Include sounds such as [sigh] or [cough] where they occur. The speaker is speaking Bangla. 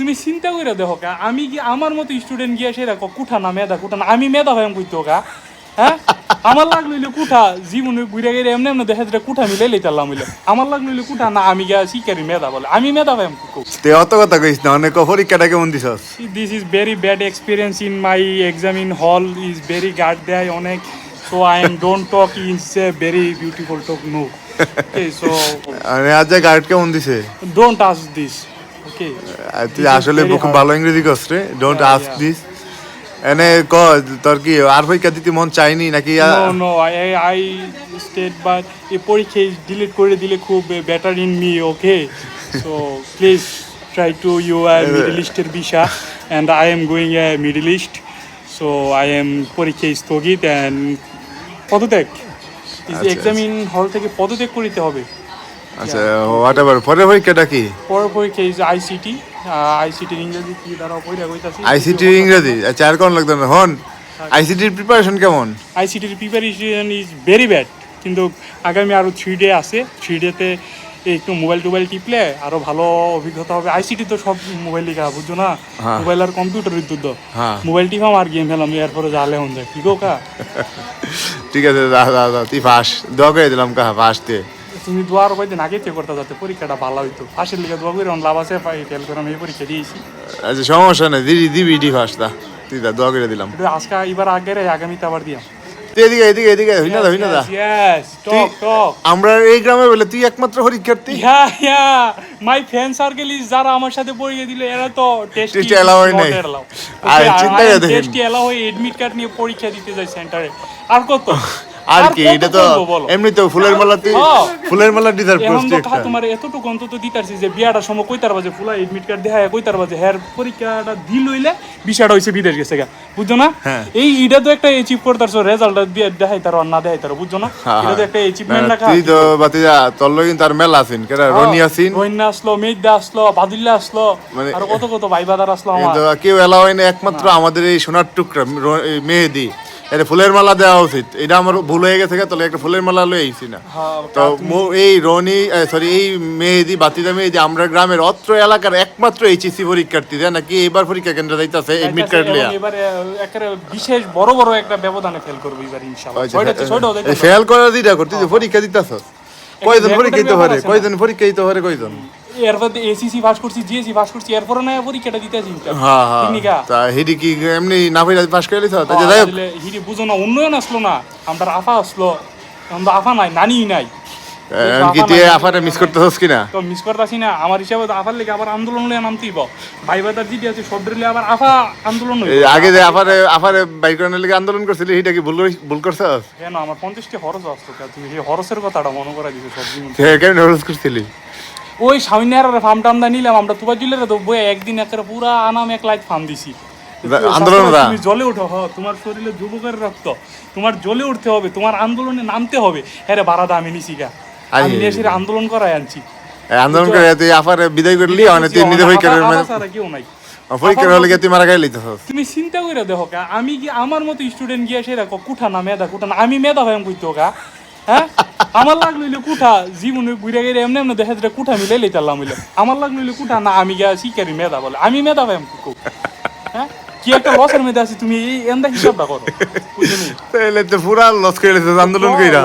তুমি চিন্তা করে দেখো কা আমি কি আমার মতো স্টুডেন্ট গিয়ে সে দেখো কুঠা না মেধা কুঠা না আমি মেধা ভাই কইতো কা হ্যাঁ? আমার লাগল কুঠা জীবনে ঘুরে গেলে এমনি এমনি দেখা যায় কুঠা মিলে লইতালাম হইলে। আমার লাগল কুঠা না আমি গিয়া শিকারি মেধা বলে আমি মেধা ভাই কই তুই অত কথা কইস না অনেক পরীক্ষাটা কেমন দিছস? This is very bad experience in my exam in hall is very guard there অনেক। So I am don't talk is a very beautiful talk okay so [laughs] মানে আজ গার্ড কেমন দিছে? this okay আর তুই আসলে বুকুম ভালো ইংরেজি করছ রে। ডোন্ট আস্ক দিস এনে ক তোর কি আর ভাই কাদি মন চাইনি নাকি? No I I state but a delete করে দিলে খুব better in me okay so please try to you are middle ইস্টের বিশা and I am going a middle so I am পরীক্ষা স্থগিত অ্যান্ড পদত্যাগ। এক্সাম ইন হল থেকে পদত্যাগ করিতে হবে। আচ্ছা হোয়াট এভার পরের পরীক্ষাটা কি? পরের পরীক্ষা ইজ আইসিটি আইসিটির ইংরেজি কি দ্বারা পড়া কইতাছি। আইসিটি ইংরেজি? আচ্ছা আর কোন লাগতো না? হন আইসিটির প্রিপারেশন কেমন? আইসিটির প্রিপারেশন ইজ ভেরি ব্যাড কিন্তু আগামী আরও থ্রি ডে আছে। থ্রি ডেতে একটু মোবাইল টোবাইল টিপলে আরও ভালো অভিজ্ঞতা হবে। আইসিটি তো সব মোবাইল লিখা বুঝছ না? হ্যাঁ। মোবাইল আর কম্পিউটার বিদ্যুৎ হ্যাঁ। মোবাইল টিপাম আর গেম খেলাম এরপরে জালে হন যায়। কি গো কা? [laughs] ঠিক আছে দা দা দা তুই ফাঁস। দোয়া করে দিলাম কাহা ফাঁসতে। তুমি দোয়ার কয়দিন আগে চেক করতে যাতে পরীক্ষাটা ভালো হইতো। ফাঁসের লিগে দোয়া করে লাভ আছে ফেল করে আমি পরীক্ষা দিয়েছি। আচ্ছা সমস্যা নেই দিদি দিবি ডি ফাঁস দা তুই দা দোয়া করে দিলাম। আজকে এবার আগে রে আগামীতে আবার দিয়াম। এদিকে এদিকে এদিকে হই না হই না দা টক টক আমরা এই গ্রামে বলে তুই একমাত্র পরীক্ষার্থী। Yeah yeah my fan circle is যারা আমার সাথে পড়িয়ে দিল এরা তো টেস্টি allow হয় নাই। আর চিন্তা করে দেখেন। টেস্টি এলাও হয়ে এডমিট কার্ড নিয়ে পরীক্ষা দিতে যাই সেন্টারে আর কত? [laughs] আর কি এটা তো করব এমনি তো ফুলের মালা হ্যাঁ। ফুলের মালা তো একটা তোমার এতটুকু অন্তত দিতারছি যে বিয়াটার সময় কইতার বাজে ফুলা এডমিট কার্ড কইতার বাজে হ্যার পরীক্ষাটা দিল হইলে বিষয়টা হইছে বিদেশ গেছে গা। বুঝছ না? হ্যাঁ। এই তো একটা অ্যাচিভ করতারছো রেজাল্টটা দিয়ে দেখাই তার না দেখাই তার বুঝছ না? হ্যাঁ, এটা তো হ্যাঁ। একটা অ্যাচিভমেন্ট তুই তো বাতিজা তোর লগিন তার মেলা আছিন কেরা রনি আছিন? রহিনা আসলো মেঘদা আসলো বাদুল্লা আসলো মানে- আর কত কত ভাই বাদার আসলো আমার। কিন্তু কেউ এলাও হয় না একমাত্র আমাদের এই সোনার টুকরা মেহেদি। এটা ফুলের মালা দেওয়া উচিত। এটা আমার ভুল হয়ে গেছে তাহলে একটা ফুলের মালা লই আইছি না। হ্যাঁ, তো মো- এই রনি সরি এই মেহেদি বাতিদা মেহেদি আমরা গ্রামের অত্র এলাকার একমাত্র এইচএসসি পরীক্ষার্থী দেয় নাকি? এবার পরীক্ষা কেন্দ্র যাইতাছে এডমিট কার্ড লিয়া। এবার একেবারে বিশেষ বড় বড় একটা ব্যবধানে ফেল করব এবার ইনশাআল্লাহ। ফেল করার দিটা করতে পরীক্ষা দিতাছ। কয়জন পরীক্ষা দিতে পারে কয়জন পরীক্ষা দিতে পারে কয়জন? এরপর এসিসি পাস করছি জিএসসি পাস করছি এরপরে না পরীক্ষাটা দিতে আসি হ্যাঁ। হ্যাঁ তা হিডি কি এমনি না ফেলে পাস করে লিছ তা যাই হোক। বুঝো না উন্নয়ন আসলো না। আমরা আফা আসলো। আমরা আফা নাই নানি নাই। এখন কি তুই আফারে মিস করতেছস কিনা? তো মিস করতেছি না আমার হিসাবে তো আফার লেগে আবার আন্দোলন লিয়ে নামতেই ভাই বাদার জিডি আছে সব ডেলে আবার আফা আন্দোলন। আগে যে আফারে আফারে বাইক করানোর লেগে আন্দোলন করছিলি কি ভুল ভুল করছস? আমার পঞ্চাশটি হরস আসতো তুমি এই হরসের কথাটা মনে করা দিছো সব কেন করছিলি? ওই সামিনার ফার্ম টামটা নিলাম আমরা তুবা জুলের তো বই একদিন একেবারে পুরা আনাম এক লাইট ফার্ম দিছি। আন্দোলনরা? তুমি জ্বলে হ তোমার শরীরে যুবকের রক্ত তোমার জ্বলে উঠতে হবে তোমার আন্দোলনে নামতে হবে। হ্যাঁ রে বারাদা আমি নিছি গা। আমি। দেশের আন্দোলন করাই আনছি। আন্দোলন করে তুই আফারে বিদায় করলি মানে তুই নিজে পরীক্ষা আফা- আফা কেউ নাই। হলে তুই মারা তুমি চিন্তা করে দেখো আমি কি আমার মতো স্টুডেন্ট গিয়ে সে দেখো কুঠা না মেধা কুঠা না আমি মেধা ভাই কইতো কা হ্যাঁ? আমার লাগল কুঠা জীবনে ঘুরে গেলে এমনি এমনি দেখা যেটা কুঠা মিলে লইতালাম হইলে। আমার লাগল কুঠা না আমি গিয়া শিকারি মেধা বলে। আমি মেধা ভাই আমি হ্যাঁ? কি একটা লসের মেধা আছে তুমি এই এমদা হিসাবটা করো। তাহলে তো পুরা লস করে আন্দোলন কইরা।